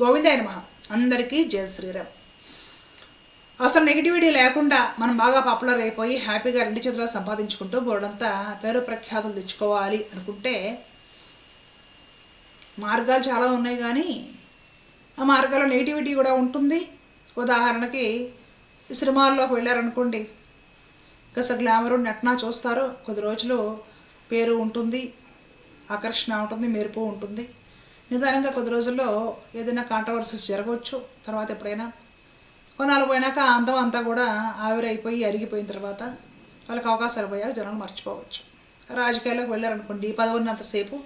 గోవిందాయ నమ అందరికీ జయ శ్రీరామ్. అసలు నెగిటివిటీ లేకుండా మనం బాగా పాపులర్ అయిపోయి హ్యాపీగా రెండు చేతులు సంపాదించుకుంటూ బోర్డంతా పేరు ప్రఖ్యాతులు తెచ్చుకోవాలి అనుకుంటే మార్గాలు చాలా ఉన్నాయి కానీ ఆ మార్గాల్లో నెగిటివిటీ కూడా ఉంటుంది. ఉదాహరణకి సినిమాల్లోకి వెళ్ళారనుకోండి కాస్త గ్లామరు నటన చూస్తారు. కొద్ది రోజులు పేరు ఉంటుంది ఆకర్షణ ఉంటుంది మెరుపు ఉంటుంది. నిదానంగా కొద్ది రోజుల్లో ఏదైనా కాంట్రవర్సీస్ జరగవచ్చు. తర్వాత ఎప్పుడైనా కొన్నాళ్ళు పోయినాక అందం అంతా కూడా ఆవిరైపోయి అరిగిపోయిన తర్వాత వాళ్ళకి అవకాశాలు పోయాక జనాలు మర్చిపోవచ్చు. రాజకీయాల్లోకి వెళ్ళారనుకోండి పదవున్నంతసేపు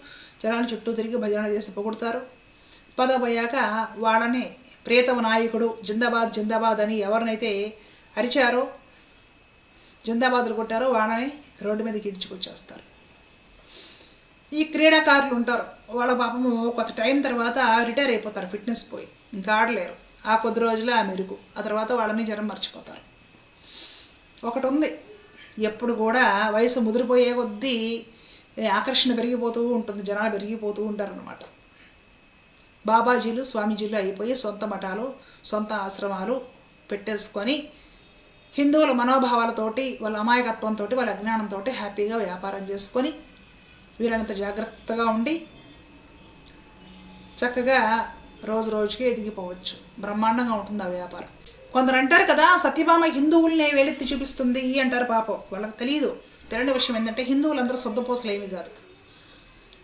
జనాలు చుట్టూ తిరిగి భజన చేసి పొగుడతారు. పదవి పోయాక వాళ్ళని ప్రియతమ నాయకుడు జిందాబాద్ జిందాబాద్ అని ఎవరినైతే అరిచారో జిందాబాద్లు కొట్టారో వాళ్ళని రోడ్డు మీదకి ఇడ్చుకొచ్చేస్తారు ఈ క్రీడాకారులు ఉంటారు. వాళ్ళ పాపము కొంత టైం తర్వాత రిటైర్ అయిపోతారు ఫిట్నెస్ పోయి. ఇంకా ఆడలేరు. ఆ కొద్ది రోజులే ఆ మెరుగు ఆ తర్వాత వాళ్ళని జనం మర్చిపోతారు. ఒకటి ఉంది ఎప్పుడు కూడా వయసు ముదిరిపోయే కొద్దీ ఆకర్షణ పెరిగిపోతూ ఉంటుంది జనాలు పెరిగిపోతూ ఉంటారన్నమాట. బాబాజీలు స్వామీజీలు అయిపోయి సొంత మఠాలు సొంత ఆశ్రమాలు పెట్టేసుకొని హిందువుల మనోభావాలతోటి వాళ్ళ అమాయకత్వంతో వాళ్ళ అజ్ఞానంతో హ్యాపీగా వ్యాపారం చేసుకొని వీళ్ళంత జాగ్రత్తగా ఉండి చక్కగా రోజు రోజుకి ఎదిగిపోవచ్చు. బ్రహ్మాండంగా ఉంటుంది ఆ వ్యాపారం. కొందరు అంటారు కదా సత్యభామ హిందువుల్ని వేలెత్తి చూపిస్తుంది అంటారు పాపం. వాళ్ళకి తెలియదు తెలియని విషయం ఏంటంటే హిందువులందరూ శుద్ధపూసలు ఏమీ కాదు.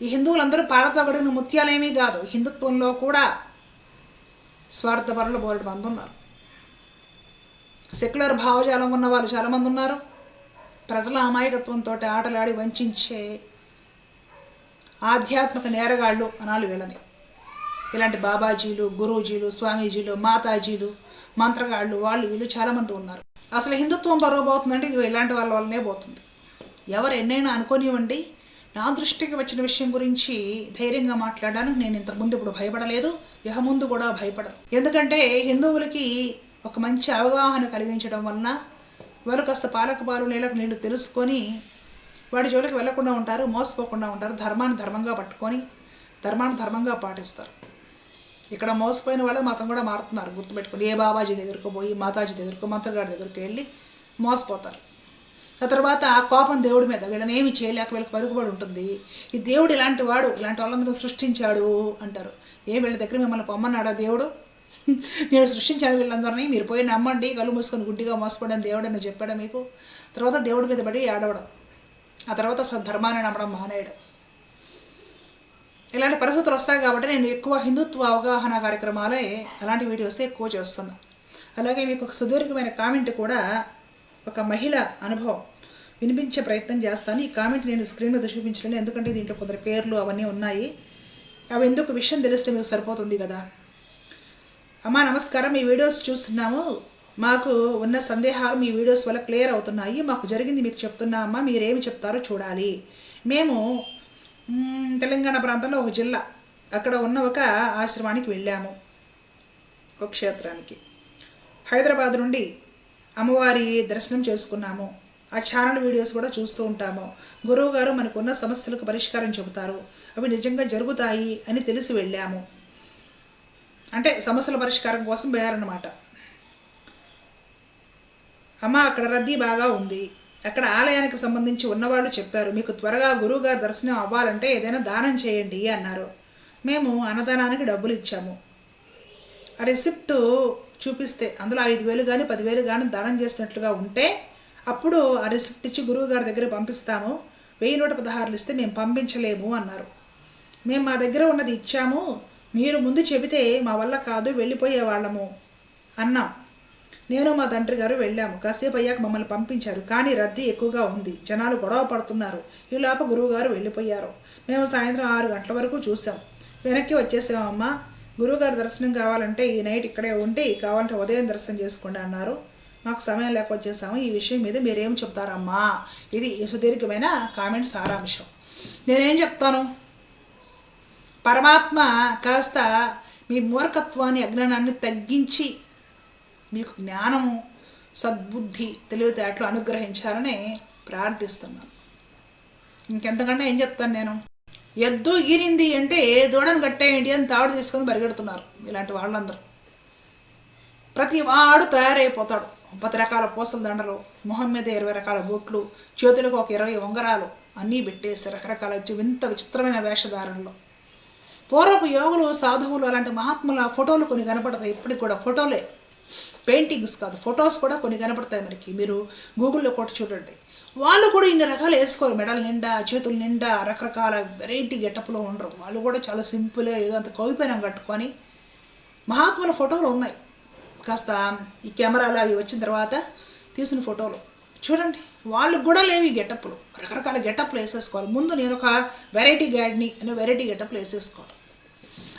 ఈ హిందువులందరూ పారతగడిన ముత్యాలేమీ కాదు. హిందుత్వంలో కూడా స్వార్థపరులు బోలెడు మంది ఉన్నారు. సెక్యులర్ భావజాలం ఉన్న వాళ్ళు చాలామంది ఉన్నారు. ప్రజల అమాయకత్వంతో ఆటలాడి వంచే ఆధ్యాత్మిక నేరగాళ్ళు అనాలి వీళ్ళని. ఇలాంటి బాబాజీలు గురూజీలు స్వామీజీలు మాతాజీలు మంత్రగాళ్ళు వాళ్ళు వీళ్ళు చాలామంది ఉన్నారు. అసలు హిందుత్వం బరువు పోతుందంటే ఇది ఇలాంటి వాళ్ళ వల్లనే పోతుంది. ఎవరు ఎన్నైనా అనుకోనివ్వండి నా దృష్టికి వచ్చిన విషయం గురించి ధైర్యంగా మాట్లాడడానికి నేను ఇంతకుముందు ఇప్పుడు భయపడలేదు ఇహ ముందు కూడా భయపడను. ఎందుకంటే హిందువులకి ఒక మంచి అవగాహన కలిగించడం వలన వారు కాస్త పాలక పాలు నీళ్ళకు నీళ్ళు తెలుసుకొని వాడి జోలికి వెళ్ళకుండా ఉంటారు మోసపోకుండా ఉంటారు ధర్మాన్ని ధర్మంగా పట్టుకొని ధర్మాన్ని ధర్మంగా పాటిస్తారు. ఇక్కడ మోసపోయిన వాళ్ళు మతం కూడా మారుతున్నారు. గుర్తుపెట్టుకోండి. ఏ బాబాజీ దగ్గరకు పోయి మాతాజీ దగ్గరకు మంత్రగాడి దగ్గరికి వెళ్ళి మోసపోతారు. ఆ తర్వాత ఆ కోపం దేవుడి మీద. వీళ్ళని ఏమి చేయలేక వీళ్ళకి పరుగుబడి ఉంటుంది. ఈ దేవుడు ఇలాంటి వాడు ఇలాంటి వాళ్ళందరూ సృష్టించాడు అంటారు. ఏ వీళ్ళ దగ్గర మిమ్మల్ని పొమ్మన్నాడా దేవుడు? నేను సృష్టించాను వీళ్ళందరినీ. మీరు పోయి నమ్మండి. కళ్ళు మూసుకొని గుడ్డిగా మోసపడని దేవుడు అని చెప్పాడు మీకు? తర్వాత దేవుడి మీద పడి ఆడవడం ఆ తర్వాత ధర్మాన్ని నమ్మడం మానేయడం. ఇలాంటి పరిస్థితులు వస్తాయి కాబట్టి నేను ఎక్కువ హిందుత్వ అవగాహన కార్యక్రమాలే అలాంటి వీడియోస్ ఎక్కువ చేస్తున్నా. అలాగే మీకు ఒక సుదీర్ఘమైన కామెంట్ కూడా ఒక మహిళ అనుభవం వినిపించే ప్రయత్నం చేస్తాను. ఈ కామెంట్ నేను స్క్రీన్ మీద చూపించలేను ఎందుకంటే దీంట్లో కొందరు పేర్లు అవన్నీ ఉన్నాయి. అవి ఎందుకు విషయం తెలిస్తే మీకు సరిపోతుంది కదా. అమ్మా నమస్కారం. మీ వీడియోస్ చూస్తున్నాము. మాకు ఉన్న సందేహాలు మీ వీడియోస్ వల్ల క్లియర్ అవుతున్నాయి. మాకు జరిగింది మీకు చెప్తున్నా అమ్మా మీరేమి చెప్తారో చూడాలి. మేము తెలంగాణ ప్రాంతంలో ఒక జిల్లా. అక్కడ ఉన్న ఒక ఆశ్రమానికి వెళ్ళాము. ఒక క్షేత్రానికి. హైదరాబాద్ నుండి అమ్మవారి దర్శనం చేసుకున్నాము. ఆ ఛానల్ వీడియోస్ కూడా చూస్తూ ఉంటాము. గురువు గారు మనకున్న సమస్యలకు పరిష్కారం చెబుతారు. అవి నిజంగా జరుగుతాయి అని తెలిసి వెళ్ళాము. అంటే సమస్యల పరిష్కారం కోసం పోయారన్నమాట అమ్మ అక్కడ రద్దీ బాగా ఉంది. అక్కడ ఆలయానికి సంబంధించి ఉన్నవాళ్ళు చెప్పారు మీకు త్వరగా గురువుగారు దర్శనం అవ్వాలంటే ఏదైనా దానం చేయండి అన్నారు. మేము అన్నదానానికి డబ్బులు ఇచ్చాము. ఆ రిసిప్ట్ చూపిస్తే అందులో ఐదు వేలు కానీ పదివేలు కానీ దానం చేసినట్లుగా ఉంటే అప్పుడు ఆ రిసిప్ట్ ఇచ్చి గురువు గారి దగ్గర పంపిస్తాము. వెయ్యి నూట పదహారులు ఇస్తే మేము పంపించలేము అన్నారు. మేము మా దగ్గర ఉన్నది ఇచ్చాము. మీరు ముందు చెబితే మా వల్ల కాదు వెళ్ళిపోయే వాళ్ళము అన్నాం. నేను మా తండ్రి గారు వెళ్ళాము. కాసేపు అయ్యాక మమ్మల్ని పంపించారు. కానీ రద్దీ ఎక్కువగా ఉంది. జనాలు గొడవ పడుతున్నారు. ఈలోప గురువుగారు వెళ్ళిపోయారు. మేము సాయంత్రం ఆరు గంటల వరకు చూసాం వెనక్కి వచ్చేసామమ్మా గురువుగారు దర్శనం కావాలంటే ఈ నైట్ ఇక్కడే ఉంటే కావాలంటే ఉదయం దర్శనం చేసుకోండి అన్నారు. మాకు సమయం లేక వచ్చేసాము. ఈ విషయం మీద మీరేం చెప్తారమ్మా? ఇది సుదీర్ఘమైన కామెంట్ సారాంశం. నేనేం చెప్తాను? పరమాత్మ కాస్త మీ మూర్ఖత్వాన్ని అజ్ఞానాన్ని తగ్గించి మీకు జ్ఞానము సద్బుద్ధి తెలివితేటలు అనుగ్రహించాలని ప్రార్థిస్తున్నాను. ఇంకెంతకన్నా ఏం చెప్తాను నేను? ఎద్దు ఈనింది అంటే దూడను కట్టేయండి అని తాడు తీసుకొని పరిగెడుతున్నారు ఇలాంటి వాళ్ళందరూ. ప్రతి వాడు తయారైపోతాడు. పది రకాల పూసల దండలు మొహం మీద ఇరవై రకాల బూట్లు చేతులకు ఒక ఇరవై ఉంగరాలు అన్నీ పెట్టేసి రకరకాల వింత విచిత్రమైన వేషధారణలో. పూర్వపు యోగులు సాధువులు అలాంటి మహాత్ముల ఫోటోలు కొన్ని కనపడతాయి. ఇప్పటికి కూడా ఫోటోలే. పెయింటింగ్స్ కాదు ఫొటోస్ కూడా కొన్ని కనపడతాయి మనకి. మీరు గూగుల్లో కూడా చూడండి. వాళ్ళు కూడా ఇన్ని రకాలు వేసుకోరు. మెడల నిండా చేతుల నిండా రకరకాల వెరైటీ గెటప్లో ఉండరు. వాళ్ళు కూడా చాలా సింపుల్గా ఏదో అంత కవిపైనం కట్టుకొని మహాత్ముల ఫోటోలు ఉన్నాయి. కాస్త ఈ కెమెరాలు అవి వచ్చిన తర్వాత తీసిన ఫోటోలు. చూడండి వాళ్ళకి కూడా లేవి గెటప్లు. రకరకాల గెటప్లు వేసేసుకోవాలి. ముందు నేను ఒక వెరైటీ గ్యాడ్ని అనే వెరైటీ గెటప్లు వేసేసుకోవాలి.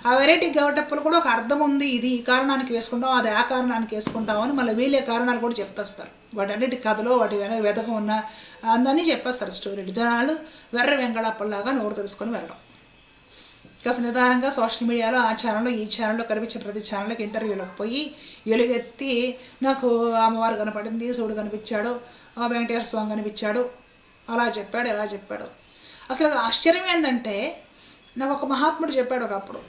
ఆ వెరైటీ గవటప్పులు కూడా ఒక అర్థం ఉంది ఇది ఈ కారణానికి వేసుకుంటాం అది ఆ కారణానికి వేసుకుంటాం అని మళ్ళీ వీళ్ళే కారణాలు కూడా చెప్పేస్తారు. వాటన్నిటి కథలో వాటి వెనక వెతకం ఉన్న అందరినీ చెప్పేస్తారు స్టోరీ జనాలు వెర్ర వెంగళప్పల్లాగా నోరు తెలుసుకొని వెళ్ళడం కాస్త నిదానంగా సోషల్ మీడియాలో ఆ ఛానల్లో ఈ ఛానల్లో కనిపించిన ప్రతి ఛానల్కి ఇంటర్వ్యూలకు పోయి ఎలుగెత్తి నాకు అమ్మవారు కనపడింది శివుడు కనిపించాడు ఆ వెంకటేశ్వర స్వామి కనిపించాడు అలా చెప్పాడు ఇలా చెప్పాడు. అసలు ఆశ్చర్యం ఏంటంటే నాకు ఒక మహాత్ముడు చెప్పాడు ఒకప్పుడు.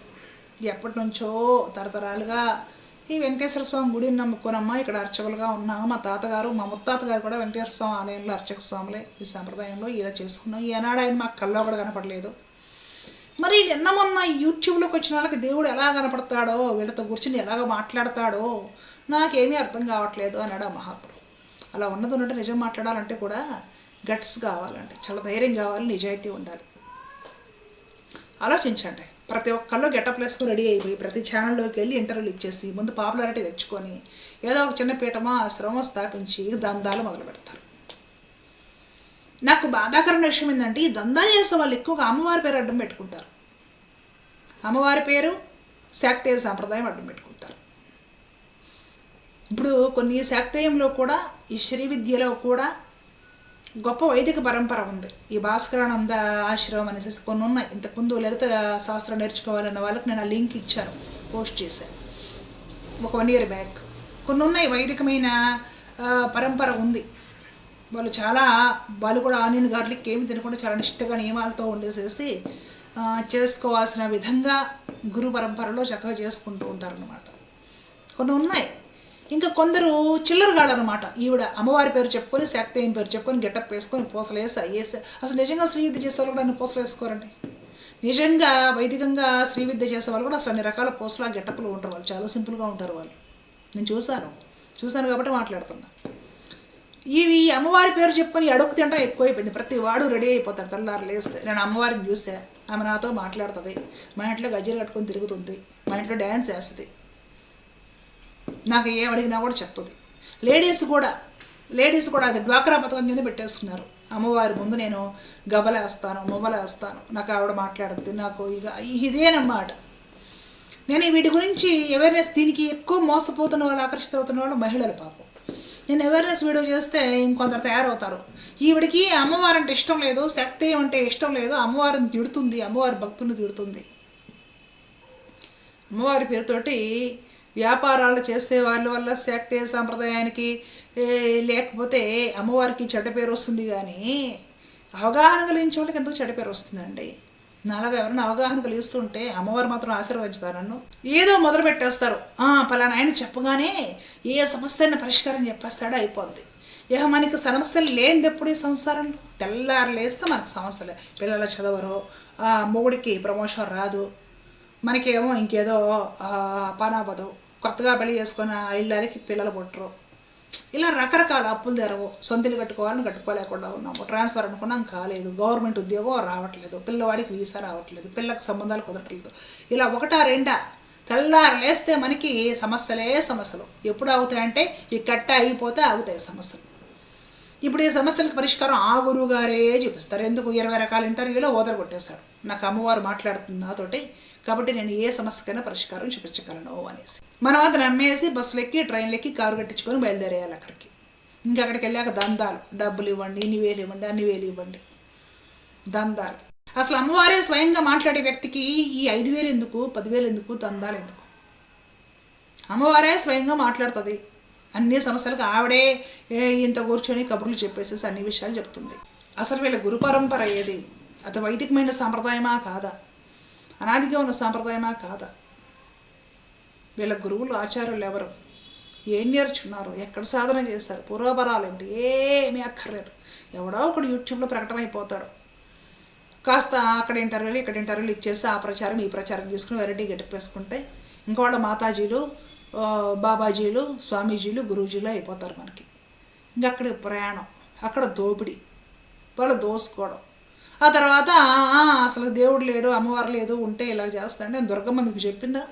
ఎప్పటి నుంచో తరతరాలుగా ఈ వెంకటేశ్వర స్వామి గుడిని నమ్ముకోనమ్మా ఇక్కడ అర్చకులుగా ఉన్నాము. మా తాతగారు మా ముత్తాత గారు కూడా వెంకటేశ్వర స్వామి ఆలయంలో అర్చక స్వాములే ఈ సంప్రదాయంలో ఇలా చేసుకున్నాం. ఏనాడు ఆయన మాకు కల్లో కూడా కనపడలేదు. మరి నిన్న మొన్న యూట్యూబ్లోకి వచ్చిన వాళ్ళకి దేవుడు ఎలా కనపడతాడో వీళ్ళతో కూర్చుని ఎలాగ మాట్లాడతాడో నాకేమీ అర్థం కావట్లేదు అన్నాడు ఆ మహాత్ముడు. అలా ఉన్నది ఉన్నట్టు నిజం మాట్లాడాలంటే కూడా గట్స్ కావాలంటే చాలా ధైర్యం కావాలి నిజాయితీ ఉండాలి. ఆలోచించండి. ప్రతి ఒక్కళ్ళు గెటప్ వేసుకొని రెడీ అయిపోయి ప్రతి ఛానల్లోకి వెళ్ళి ఇంటర్వ్యూలు ఇచ్చేసి ముందు పాపులారిటీ తెచ్చుకొని ఏదో ఒక చిన్న పీఠమో ఆశ్రమం స్థాపించి దందాలు మొదలు పెడతారు. నాకు బాధాకరమైన విషయం ఏంటంటే ఈ దందాలు చేసే వాళ్ళు ఎక్కువగా అమ్మవారి పేరు అడ్డం పెట్టుకుంటారు. అమ్మవారి పేరు శాక్తేయ సాంప్రదాయం అడ్డం పెట్టుకుంటారు. ఇప్పుడు కొన్ని శాక్తేయంలో కూడా ఈ శ్రీ విద్యలో కూడా గొప్ప వైదిక పరంపర ఉంది. ఈ భాస్కరానంద ఆశ్రమం అనేసి కొన్ని ఉన్నాయి. ఇంతకుముందు లలిత శాస్త్రం నేర్చుకోవాలన్న వాళ్ళకి నేను ఆ లింక్ ఇచ్చాను పోస్ట్ చేశాను. ఒక వన్ ఇయర్ బ్యాక్. కొన్ని ఉన్నాయి వైదికమైన పరంపర ఉంది. వాళ్ళు చాలా వాళ్ళు కూడా ఆనియన్ గార్లిక్ ఏమి తినకుండా చాలా నిష్టగా నియమాలతో ఉండేసేసి చేసుకోవాల్సిన విధంగా గురు పరంపరలో చక్కగా చేసుకుంటూ ఉంటారనమాట కొన్ని ఉన్నాయి. ఇంకా కొందరు చిల్లరగాళ్ళు అనమాట ఈవిడ అమ్మవారి పేరు చెప్పుకొని శాక్తేయం పేరు చెప్పుకొని గెటప్ వేసుకొని పూసలు వేసి అయ్యేసి. అసలు నిజంగా శ్రీవిద్య చేసేవాళ్ళు చేసే వాళ్ళు కూడా అన్ని పూసలు వేసుకోరండి. నిజంగా వైదికంగా శ్రీవిద్య చేసే వాళ్ళు కూడా అసలు అన్ని రకాల పూసలు గెటప్లు ఉంటారు వాళ్ళు. చాలా సింపుల్గా ఉంటారు వాళ్ళు. నేను చూశాను. చూశాను కాబట్టి మాట్లాడుతున్నా. ఇవి అమ్మవారి పేరు చెప్పుకొని అడుగు తింటాం ఎక్కువైపోయింది. ప్రతి వాడు రెడీ అయిపోతారు తెల్లారు లేస్తే నేను అమ్మవారిని చూసా. ఆమె నాతో మాట్లాడుతుంది. మా ఇంట్లో గజ్జలు కట్టుకొని తిరుగుతుంది. మా ఇంట్లో డ్యాన్స్ వేస్తుంది. నాకు ఏం అడిగినా కూడా చెప్తుంది. లేడీస్ కూడా లేడీస్ కూడా అది డ్వాక్రా పథకం కింద పెట్టేసుకున్నారు. అమ్మవారి ముందు నేను గబలేస్తాను మొబలేస్తాను. నాకు ఆవిడ మాట్లాడుతుంది నాకు ఇక ఇదేనమాట నేను ఈ వీటి గురించి అవేర్నెస్ దీనికి ఎక్కువ మోసపోతున్న వాళ్ళు ఆకర్షితవుతున్న వాళ్ళు మహిళలు పాపం. నేను అవేర్నెస్ వీడియో చేస్తే ఇంకొందరు తయారవుతారు. ఈవిడికి అమ్మవారు అంటే ఇష్టం లేదు శక్తి అంటే ఇష్టం లేదు అమ్మవారిని తిడుతుంది అమ్మవారి భక్తుల్ని తిడుతుంది. అమ్మవారి పేరుతోటి వ్యాపారాలు చేసే వాళ్ళ వల్ల శాక్తేయ సాంప్రదాయానికి లేకపోతే అమ్మవారికి చెడ్డ పేరు వస్తుంది కానీ అవగాహన కలిగించే వాళ్ళకి ఎందుకు చెడ్డ పేరు వస్తుందండి? నాలాగా ఎవరైనా అవగాహన కలిగిస్తుంటే అమ్మవారు మాత్రం ఆశీర్వదించుతారు నన్ను. ఏదో మొదలు పెట్టేస్తారు. పలానా ఆయన చెప్పగానే ఏ సమస్యని పరిష్కారం చెప్పేస్తాడో అయిపోద్ది. ఇక మనకి సమస్యలు లేనిది ఎప్పుడు ఈ సంసారంలో? తెల్లారు లేస్తే మనకు సమస్యలే పిల్లల చదవరు మొగుడికి ప్రమోషన్ రాదు. మనకేమో ఇంకేదో ఆ, కొత్తగా పెళ్ళి చేసుకున్న ఇళ్ళకి పిల్లలు పుట్టరు. ఇలా రకరకాల అప్పులు తెరవు. సొంతలు కట్టుకోవాలని కట్టుకోలేకుండా ఉన్నాము. ట్రాన్స్ఫర్ అనుకున్నాం కాలేదు. గవర్నమెంట్ ఉద్యోగం రావట్లేదు. పిల్లవాడికి వీసా రావట్లేదు. పిల్లకి సంబంధాలు కుదరట్లేదు. ఇలా ఒకటా రెండా? తెల్లారు లేస్తే మనకి సమస్యలే సమస్యలు. ఎప్పుడు అవుతాయంటే ఈ కట్ట అయిపోతే ఆగుతాయి సమస్యలు. ఇప్పుడు ఈ సమస్యలకు పరిష్కారం ఆ గురువు గారే చూపిస్తారు. ఎందుకు? ఇరవై రకాల ఇంటర్వ్యూలో ఓదర కొట్టేశాడు నాకు అమ్మవారు మాట్లాడుతుంది నాతోటి. కాబట్టి నేను ఏ సమస్యకైనా పరిష్కారం చూపించగలను అనేసి. మనం అది నమ్మేసి బస్సులు ఎక్కి ట్రైన్లు ఎక్కి కారు కట్టించుకొని బయలుదేరేయాలి అక్కడికి. ఇంకా అక్కడికి వెళ్ళాక దందాలు. డబ్బులు ఇవ్వండి ఇన్ని వేలు ఇవ్వండి అన్ని వేలు ఇవ్వండి. దందాలు. అసలు అమ్మవారే స్వయంగా మాట్లాడే వ్యక్తికి ఈ ఐదు వేలు ఎందుకు పదివేలు ఎందుకు దందాలు ఎందుకు? అమ్మవారే స్వయంగా మాట్లాడుతుంది. అన్ని సమస్యలకు ఆవిడే ఇంత కూర్చొని కబుర్లు చెప్పేసేసి అన్ని విషయాలు చెప్తుంది. అసలు వీళ్ళ గురు పరంపర ఏది? అది వైదికమైన సాంప్రదాయమా కాదా? అనాదిగా ఉన్న సాంప్రదాయమా కాదా? వీళ్ళ గురువులు ఆచార్యులు ఎవరు? ఏం నేర్చుకున్నారు? ఎక్కడ సాధన చేశారు? పూర్వపరాలు ఏంటి ఏమీ అక్కర్లేదు. ఎవడో ఒకడు యూట్యూబ్లో ప్రకటన అయిపోతాడు కాస్త అక్కడ ఇంటర్వ్యూలు ఇక్కడ ఇంటర్వ్యూలు ఇచ్చేసి ఆ ప్రచారం ఈ ప్రచారం చేసుకుని వెరైటీ గెటిపేసుకుంటే ఇంకా వాళ్ళ మాతాజీలు బాబాజీలు స్వామీజీలు గురూజీలు అయిపోతారు మనకి. ఇంకా అక్కడ ప్రయాణం అక్కడ దోపిడీ వాళ్ళు దోసుకోవడం. ఆ తర్వాత అసలు దేవుడు లేడు అమ్మవారు లేదు ఉంటే ఇలా చేస్తాడు అని దుర్గమ్మ మీకు చెప్పిందా?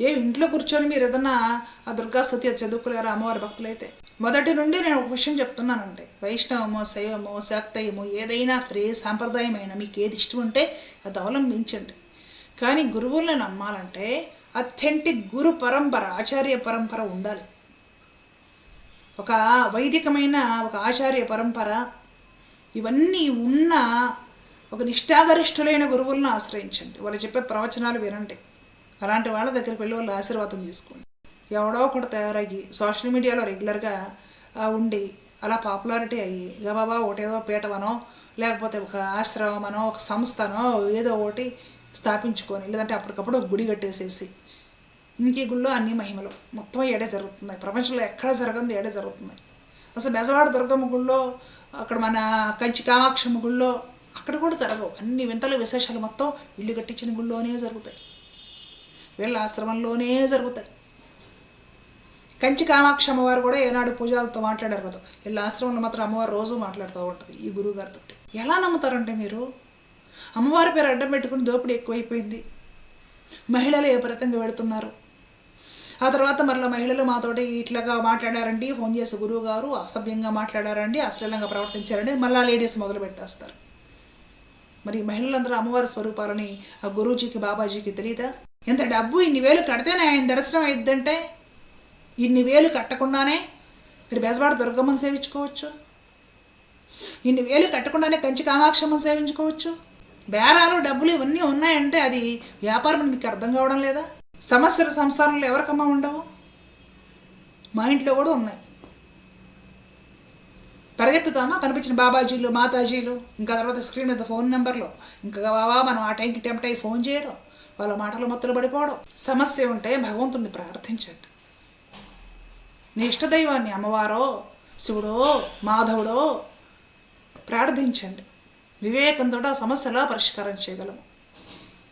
ఏ ఇంట్లో కూర్చొని మీరు ఏదన్నా ఆ దుర్గాస్థుతి చదువుకోలేరు అమ్మవారి భక్తులైతే? మొదటి నుండి నేను ఒక విషయం చెప్తున్నానండి వైష్ణవమో శైవమో శాక్తయమో ఏదైనా సరే సాంప్రదాయమైన మీకు ఏది ఇష్టం ఉంటే అది అవలంబించండి కానీ గురువులను నమ్మాలంటే అథెంటిక్ గురు పరంపర ఆచార్య పరంపర ఉండాలి. ఒక వైదికమైన ఒక ఆచార్య పరంపర ఇవన్నీ ఉన్న ఒక నిష్ఠాగరిష్ఠులైన గురువులను ఆశ్రయించండి. వాళ్ళు చెప్పే ప్రవచనాలు వినండి. అలాంటి వాళ్ళ దగ్గరికి వెళ్ళి వాళ్ళు ఆశీర్వాదం తీసుకోండి. ఎవడో ఒకటి తయారయ్యి సోషల్ మీడియాలో రెగ్యులర్గా ఉండి అలా పాపులారిటీ అయ్యి గబాబా ఒకటేదో పీటమనో లేకపోతే ఒక ఆశ్రమమనో ఒక సంస్థనో ఏదో ఒకటి స్థాపించుకొని లేదంటే అప్పటికప్పుడు ఒక గుడి కట్టేసేసి ఇంకే గుళ్ళో అన్ని మహిమలు. మొత్తం ఏడే జరుగుతున్నాయి. ప్రపంచంలో ఎక్కడ జరగంది ఏడే జరుగుతున్నాయి. అసలు బెజవాడ దుర్గమ్మ గుళ్ళో అక్కడ మన కంచి కామాక్షమ్మ గుళ్ళో అక్కడ కూడా జరగవు. అన్ని వింతలు విశేషాలు మొత్తం ఇల్లు కట్టించిన గుళ్ళోనే జరుగుతాయి. వీళ్ళ ఆశ్రమంలోనే జరుగుతాయి. కంచి కామాక్షి అమ్మవారు కూడా ఏనాడు పూజలతో మాట్లాడారు కదా. వీళ్ళ ఆశ్రమంలో మాత్రం అమ్మవారు రోజు మాట్లాడుతూ ఉంటుంది ఈ గురువు గారితో ఎలా నమ్ముతారంటే మీరు? అమ్మవారి పేరు అడ్డం పెట్టుకుని దోపిడీ ఎక్కువైపోయింది. మహిళలు విపరీతంగా పెడుతున్నారు ఆ తర్వాత మరలా మహిళలు మాతోటి ఇట్లాగా మాట్లాడారండి ఫోన్ చేసి గురువు గారు అసభ్యంగా మాట్లాడారండి అశ్లీలంగా ప్రవర్తించారండి మళ్ళా లేడీస్ మొదలు పెట్టేస్తారు. మరి మహిళలందరూ అమ్మవారి స్వరూపాలని ఆ గురూజీకి బాబాజీకి తెలియదా? ఇంత డబ్బు ఇన్ని వేలు కడితేనే ఆయన దర్శనం అయిద్దంటే? ఇన్ని వేలు కట్టకుండానే మీరు బెజవాడ దుర్గమ్మను సేవించుకోవచ్చు? ఇన్ని వేలు కట్టకుండానే కంచి కామాక్షమ్మను సేవించుకోవచ్చు? బేరాలు డబ్బులు ఇవన్నీ ఉన్నాయంటే అది వ్యాపారం మీకు అర్థం కావడం లేదా? సమస్యలు సంసారంలో ఎవరికమ్మా ఉండవు? మా ఇంట్లో కూడా ఉన్నాయి. పరిగెత్తుతామా? కనిపించిన బాబాజీలు మాతాజీలు ఇంకా తర్వాత స్క్రీన్ మీద ఫోన్ నెంబర్లు ఇంకా బాబా మనం ఆ టైంకి టెంప్ట్ అయ్యి ఫోన్ చేయడం వాళ్ళ మాటలు మొత్తులు పడిపోవడం. సమస్య ఉంటే భగవంతుణ్ణి ప్రార్థించండి. నీ ఇష్టదైవాన్ని అమ్మవారో శివుడో మాధవుడో ప్రార్థించండి. వివేకంతో ఆ సమస్యలా పరిష్కారం చేయగలము.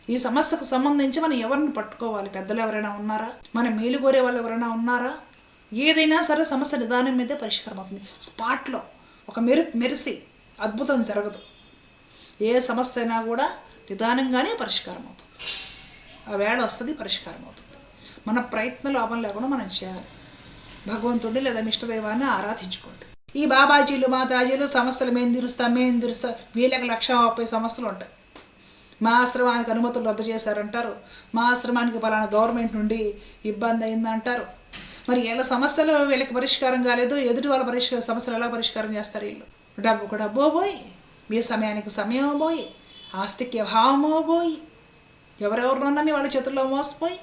ఈ సమస్యకు సంబంధించి మనం ఎవరిని పట్టుకోవాలి? పెద్దలు ఎవరైనా ఉన్నారా? మన మేలు కోరే వాళ్ళు ఎవరైనా ఉన్నారా? ఏదైనా సరే సమస్య నిదానం మీదే పరిష్కారం అవుతుంది. స్పాట్లో ఒక మెరు మెరిసి అద్భుతం జరగదు. ఏ సమస్య అయినా కూడా నిదానంగానే పరిష్కారం అవుతుంది. ఆ వేళ వస్తుంది పరిష్కారం అవుతుంది. మన ప్రయత్న లాభం లేకుండా మనం చేయాలి. భగవంతుడిని లేదా ఇష్టదైవాన్ని ఆరాధించుకోండి. ఈ బాబాజీలు మాతాజీలు సమస్యలు మేము తీరుస్తాం మేము తీరుస్తాం. వీళ్ళకి లక్ష ముప్పై సమస్యలు ఉంటాయి. మా ఆశ్రమానికి అనుమతులు రద్దు చేశారంటారు. మా ఆశ్రమానికి పలానా గవర్నమెంట్ నుండి ఇబ్బంది అయిందంటారు. మరి వీళ్ళ సమస్యలు వీళ్ళకి పరిష్కారం కాలేదు. ఎదుటి వాళ్ళ పరిష్కార సమస్యలు ఎలా పరిష్కారం చేస్తారు వీళ్ళు? డబ్బుకు డబ్బు పోయి మీ సమయానికి సమయం పోయి ఆస్తికి అభావమో పోయి ఎవరెవరినో మీ వాళ్ళ చేతుల్లో మోసపోయి.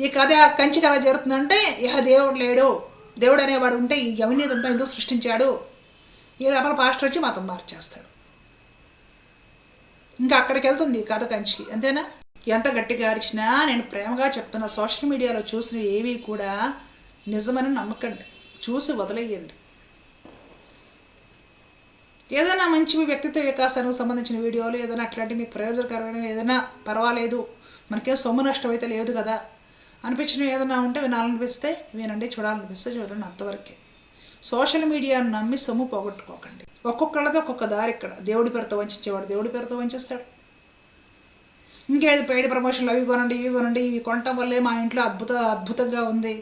ఈ కథ కంచి కథ జరుగుతుందంటే ఇహ దేవుడు లేడు. దేవుడు అనేవాడు ఉంటే ఈ అవినీతి అంతా ఎందుకు సృష్టించాడు? ఈ లోపల పాస్టర్ వచ్చి మతం మార్చేస్తాడు. ఇంకా అక్కడికి వెళ్తుంది ఈ కథ కంచికి అంతేనా? ఎంత గట్టిగా అరిచినా నేను ప్రేమగా చెప్తున్నా సోషల్ మీడియాలో చూసినవి ఏవి కూడా నిజమని నమ్మకండి. చూసి వదిలేయండి. ఏదైనా మంచి వ్యక్తిత్వ వికాసానికి సంబంధించిన వీడియోలు ఏదైనా అట్లాంటి మీకు ప్రయోజనకరమైన ఏదైనా పర్వాలేదు మనకేం సొమ్ము నష్టం అయితే లేదు కదా. అనిపించిన ఏదైనా ఉంటే వినాలనిపిస్తే వినండి చూడాలనిపిస్తే చూడండి అంతవరకే. సోషల్ మీడియాను నమ్మి సొమ్ము పోగొట్టుకోకండి. ఒక్కొక్కళ్ళది ఒక్కొక్క దారి ఇక్కడ. దేవుడి పేరుతో వంచేవాడు దేవుడి పేరుతో వంచేస్తాడు. ఇంకేది పెయిడ్ ప్రమోషన్లు అవి కొనండి ఇవి కొనండి ఇవి కొనటం వల్లే మా ఇంట్లో అద్భుత అద్భుతంగా ఉంది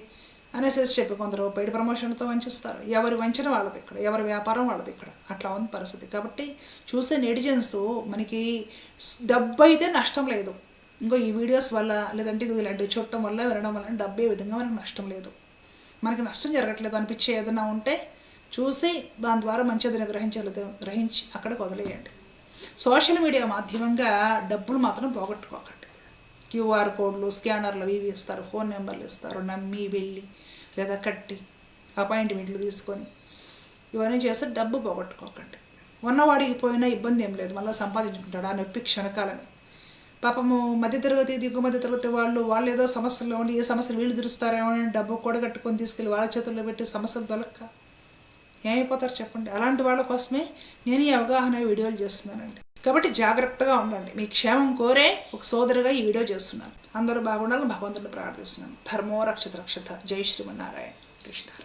అనేసి చెప్పి కొందరు పెయిడ్ ప్రమోషన్లతో వంచిస్తారు. ఎవరి వంచిన వాళ్ళది ఇక్కడ ఎవరి వ్యాపారం వాళ్ళది ఇక్కడ. అట్లా ఉంది పరిస్థితి. కాబట్టి చూసే నెటిజన్స్ మనకి డబ్బు అయితే నష్టం లేదు. ఇంకో ఈ వీడియోస్ వల్ల లేదంటే ఇది ఇలాంటివి చూడటం వల్ల వినడం వల్ల డబ్బే విధంగా మనకు నష్టం లేదు. మనకి నష్టం జరగట్లేదు అనిపించే ఏదైనా ఉంటే చూసి దాని ద్వారా మంచిదని గ్రహించాలి గ్రహించి అక్కడ వదిలేయండి. సోషల్ మీడియా మాధ్యమంగా డబ్బులు మాత్రం పోగొట్టుకోకండి. క్యూఆర్ కోడ్లు స్కానర్లు అవి ఇవి ఇస్తారు ఫోన్ నెంబర్లు ఇస్తారు నమ్మి వెళ్ళి లేదా కట్టి అపాయింట్మెంట్లు తీసుకొని ఇవన్నీ చేస్తే డబ్బు పోగొట్టుకోకండి. ఉన్నవాడికి పోయినా ఇబ్బంది ఏం లేదు మళ్ళీ సంపాదించుకుంటాడు ఆ నొప్పి క్షణకాలమే. పాపము మధ్యతరగతి దిగు దిగుమధ్య తరగతి వాళ్ళు వాళ్ళు ఏదో సమస్యల్లో ఉండి ఏ సమస్యలు వీళ్ళు తీరుస్తారేమో అని డబ్బు కూడగట్టుకొని తీసుకెళ్ళి వాళ్ళ చేతుల్లో పెట్టి సమస్యలు తొలక్క. ఏమైపోతారు చెప్పండి? అలాంటి వాళ్ళ కోసమే నేను ఈ అవగాహన వీడియోలు చేస్తున్నానండి. కాబట్టి జాగ్రత్తగా ఉండండి. మీ క్షేమం కోరే ఒక సోదరుగా ఈ వీడియో చేస్తున్నాను. అందరూ బాగుండాలని భగవంతుడిని ప్రార్థిస్తున్నాను. ధర్మో రక్షత రక్షత. జై శ్రీమన్నారాయణ. కృష్ణ